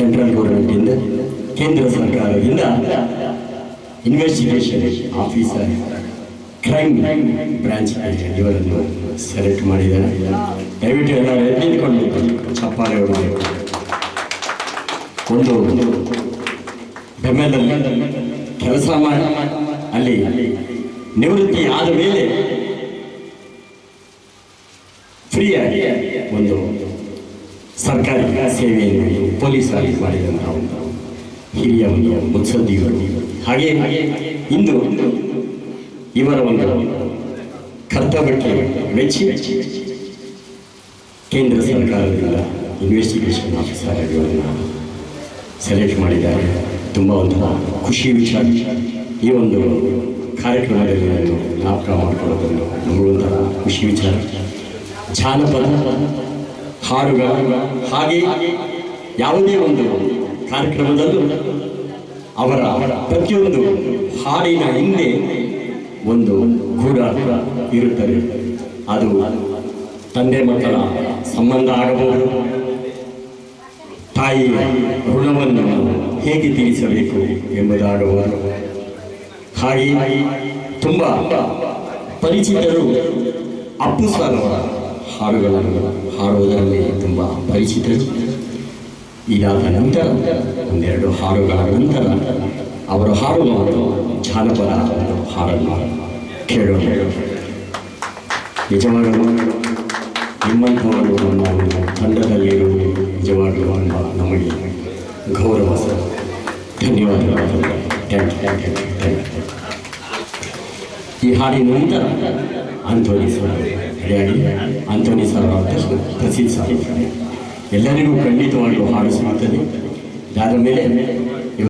Central ಗೌರ್ಮೆಂಟಿಂದ ಕೇಂದ್ರ ಸರ್ಕಾರದಿಂದ ಇನ್ವೆಸ್ಟಿಗೇಷನ್ ಆಫೀಸರ್ ಕ್ರೈಮ್ ಬ್ರಾಂಚ್ ಇವರನ್ನು ಸೆಲೆಕ್ಟ್ ಮಾಡಿದ್ದಾರೆ. ದಯವಿಟ್ಟು ಎಲ್ಲರೂ ಎದ್ದಿಟ್ಕೊಂಡು ಚಪ್ಪಾಳೆ ಒಂದು ಬೆಮ್ಮೆದಲ್ಲಿ ಕೆಲಸ ಮಾಡಿ. ಅಲ್ಲಿ ನಿವೃತ್ತಿ ಆದ ಮೇಲೆ ಫ್ರೀಯಾಗಿ ಒಂದು ಸರ್ಕಾರಿ ಸೇವೆಯನ್ನು ಪೊಲೀಸರಾಗಿ ಮಾಡಿದಂಥ ಒಂದು ಹಿರಿಯ ಮುತ್ಸದ್ದಿಗಳು ಹಾಗೆ ಇಂದು ಇವರ ಒಂದು ಕರ್ತವ್ಯಕ್ಕೆ ಮೆಚ್ಚಿ ಕೇಂದ್ರ ಸರ್ಕಾರದಿಂದ ಇನ್ವೆಸ್ಟಿಗೇಷನ್ ಆಫೀಸರ್ ಇವರನ್ನು ಸೆಲೆಕ್ಟ್ ಮಾಡಿದ್ದಾರೆ. ತುಂಬ ಒಂಥರ ಖುಷಿ ವಿಚಾರ. ಈ ಒಂದು ಕಾರ್ಯಕ್ರಮದಲ್ಲಿ ನಾನು ಜ್ಞಾಪಕ ಮಾಡಿಕೊಳ್ಳೋದನ್ನು ನಮಗೊಂಥರ ಖುಷಿ ವಿಚಾರ. ಜಾನಪದ ಹಾಡುಗಳ ಹಾಗೆ ಯಾವುದೇ ಒಂದು ಕಾರ್ಯಕ್ರಮದಲ್ಲೂ ಅವರ ಪ್ರತಿಯೊಂದು ಹಾಡಿನ ಹಿಂದೆ ಒಂದು ಗೂಢಾರ್ಥ ಇರುತ್ತದೆ. ಅದು ತಂದೆ ಮಕ್ಕಳ ಸಂಬಂಧ ಆಗಬಹುದು. ತಾಯಿ ಋಣವನ್ನು ಹೇಗೆ ತೀರಿಸಬೇಕು ಎಂಬುದಾಗಬಹುದು. ಹಾಗೆ ತುಂಬ ಪರಿಚಿತರು ಅಪ್ಪು ಸರ್ ಅವರ ಹಾಡುಗಳನ್ನು ಹಾಡುವುದರಲ್ಲಿ ತುಂಬ ಪರಿಚಿತರು. ಇದಾದ ನಂತರ ಒಂದೆರಡು ಹಾಡುಗಳ ನಂತರ ಅವರು ಹಾಡುವ ಜಾನಪದ ಹಾಡನ್ನು ಕೇಳೋಣ. ನಿಜವಾಗಲು ನಿಮ್ಮಂಥವರು ನಮ್ಮ ತಂಡದಲ್ಲಿರುವುದು ನಿಜವಾಗಲು ಎಂಬ ನಮಗೆ ಗೌರವ ಸರ್. ಧನ್ಯವಾದಗಳು. Thank you thank you thank you. ಈ ಹಾಡಿನ ನಂತರ ಅಂಥೋನಿ ರೆಡಿಯಾಗಿ ಆಂಟೋನಿ ಸರ್ ಪ್ರಸಿದ್ಧ ಸಾಹಿತ್ಯ ಎಲ್ಲರಿಗೂ ಖಂಡಿತವಾಗಿಯೂ ಹಾಡು ಸಿಗುತ್ತದೆ ಇದಾದ ಮೇಲೆ